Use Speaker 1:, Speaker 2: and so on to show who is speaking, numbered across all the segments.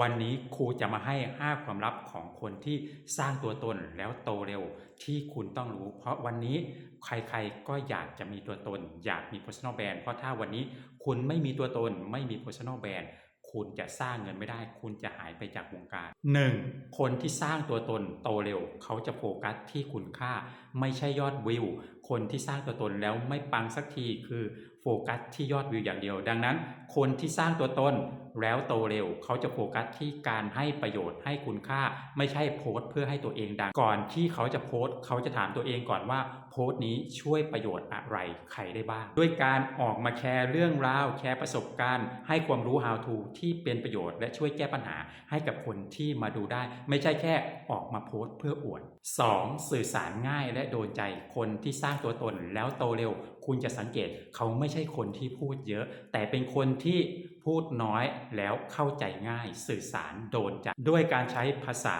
Speaker 1: วันนี้ครูจะมาให้ 5 ความลับของคนที่สร้างตัวตนแล้วโตเร็วที่คุณต้องรู้ เพราะวันนี้ใครๆก็อยากจะมีตัวตน อยากมี personal brand เพราะถ้าวันนี้คุณไม่มีตัวตน ไม่มี personal brand คุณจะสร้างเงินไม่ได้ คุณจะหายไปจากวงการ 1. คนที่สร้างตัวตนโตเร็ว เขาจะโฟกัสที่คุณค่า ไม่ใช่ยอดวิว คนที่สร้างตัวตนแล้วไม่ปังสักทีคือโฟกัสที่ยอดวิวอย่างเดียว ดังนั้น คนที่สร้างตัวตนแล้วโตเร็ว เขาจะโฟกัสที่การให้ประโยชน์ให้คุณค่า ไม่ใช่โพสต์เพื่อให้ตัวเองดัง ก่อนที่เขาจะโพสต์ เขาจะถามตัวเองก่อนว่าโพสต์นี้ช่วยประโยชน์อะไรใครได้บ้าง ด้วยการออกมาแชร์เรื่องราว แชร์ประสบการณ์ ให้ความรู้ how to ที่เป็นประโยชน์ และช่วยแก้ปัญหาให้กับคนที่มาดูได้ ไม่ใช่แค่ออกมาโพสต์เพื่ออวด 2. สื่อสารง่ายและโดนใจคนที่สร้างตัวตนแล้วโตเร็ว คุณจะสังเกตเขาไม่ใช่คนที่พูดเยอะ แต่เป็นคนที่พูดน้อยแล้วเข้าใจง่าย สื่อสารโดนใจด้วยการใช้ภาษา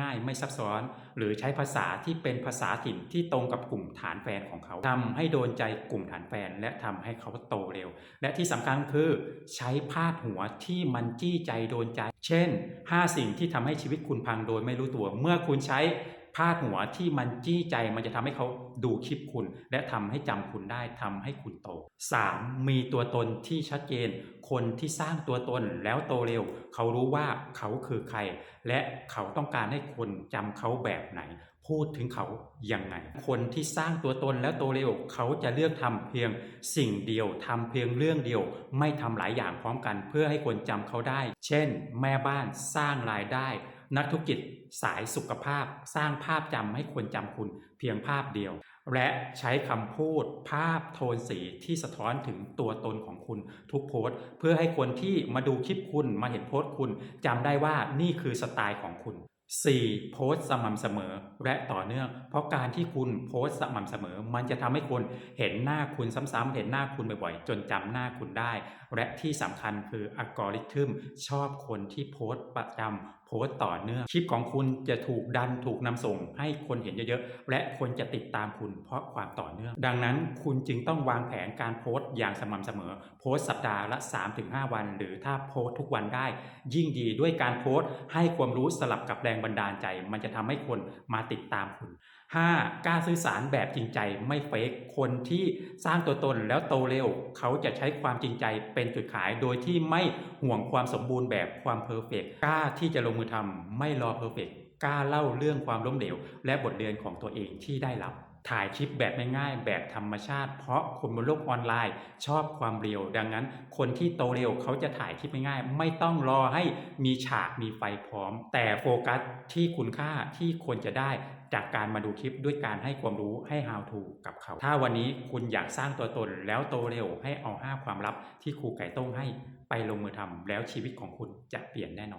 Speaker 1: ง่าย ๆ ไม่ซับซ้อน หรือใช้ภาษาที่เป็นภาษาถิ่นที่ตรงกับกลุ่มฐานแฟนของเขาทำให้โดนใจกลุ่มฐานแฟน และทำให้เขาโตเร็ว และที่สำคัญคือใช้พาดหัวที่มันจี้ใจโดนใจ เช่น 5 สิ่งที่ทำให้ชีวิตคุณพังโดยไม่รู้ตัว เมื่อคุณใช้ พาดหัวที่มันจี้ใจมันจะทำให้เขาดูคลิปคุณ และทำให้จำคุณได้ทำให้คุณโต 3. มีตัวตนที่ชัดเจน คนที่สร้างตัวตนแล้วโตเร็ว เขารู้ว่าเขาคือใคร และเขาต้องการให้คนจำเขาแบบไหน พูดถึงเขายังไง คนที่สร้างตัวตนแล้วโตเร็ว เขาจะเลือกทำเพียงสิ่งเดียวทำเพียงเรื่องเดียว ไม่ทำหลายอย่างพร้อมกัน เพื่อให้คนจำเขาได้ เช่น แม่บ้านสร้างรายได้ นักธุรกิจสายสุขภาพสร้างภาพจำให้คนจำคุณเพียงภาพเดียว และใช้คำพูดภาพโทนสีที่สะท้อนถึงตัวตนของคุณทุกโพสเพื่อให้คนที่มาดูคลิปคุณมาเห็นโพสต์คุณจำได้ว่านี่คือสไตล์ของคุณ 4. โพสต์สม่ำเสมอและต่อเนื่อง เพราะการที่คุณโพสต์สม่ำเสมอ มันจะทำให้คนเห็นหน้าคุณซ้ำๆเห็นหน้าคุณบ่อยๆ จนจำหน้าคุณได้ และที่สำคัญคืออัลกอริทึมชอบคนที่โพสต์ประจำโพสต์ต่อเนื่องคลิปของคุณจะถูกดันถูกนำส่ง ให้คนเห็นเยอะๆ และคนจะติดตามคุณเพราะความต่อเนื่อง ดังนั้นคุณจึงต้องวางแผนการโพสต์อย่างสม่ำเสมอ โพสต์สัปดาห์ละ 3-5 วัน หรือถ้าโพสต์ทุกวันได้ ยิ่งดีด้วยการโพสต์ให้ความรู้สลับกับแรงบันดาลใจ มันจะทำให้คนมาติดตามคุณ 5. กล้าสื่อสารแบบจริงใจไม่เฟกคนที่สร้างตัวตนแล้วโตเร็ว เขาจะใช้ความจริงใจเป็นจุดขายโดยที่ไม่ห่วงความสมบูรณ์แบบความเพอร์เฟกกล้าที่จะลงมือทำไม่รอเพอร์เฟกกล้าเล่าเรื่องความล้มเหลว และบทเรียนของตัวเองที่ได้รับ ถ่ายคลิปแบบง่ายๆ แบบธรรมชาติ เพราะคนบนโลกออนไลน์ ชอบความเร็ว ดังนั้น คนที่โตเร็วเขาจะถ่ายคลิปง่ายๆ ไม่ต้องรอให้มีฉากมีไฟพร้อม แต่โฟกัสที่คุณค่าที่ควรจะได้จากการมาดูคลิปด้วยการให้ความรู้ให้ how to กับเขา ถ้าวันนี้คุณอยากสร้างตัวตนแล้วโตเร็วให้เอา5ความลับที่ครูไก่ต้งให้ไปลงมือทำแล้วชีวิตของคุณจะเปลี่ยนแน่นอน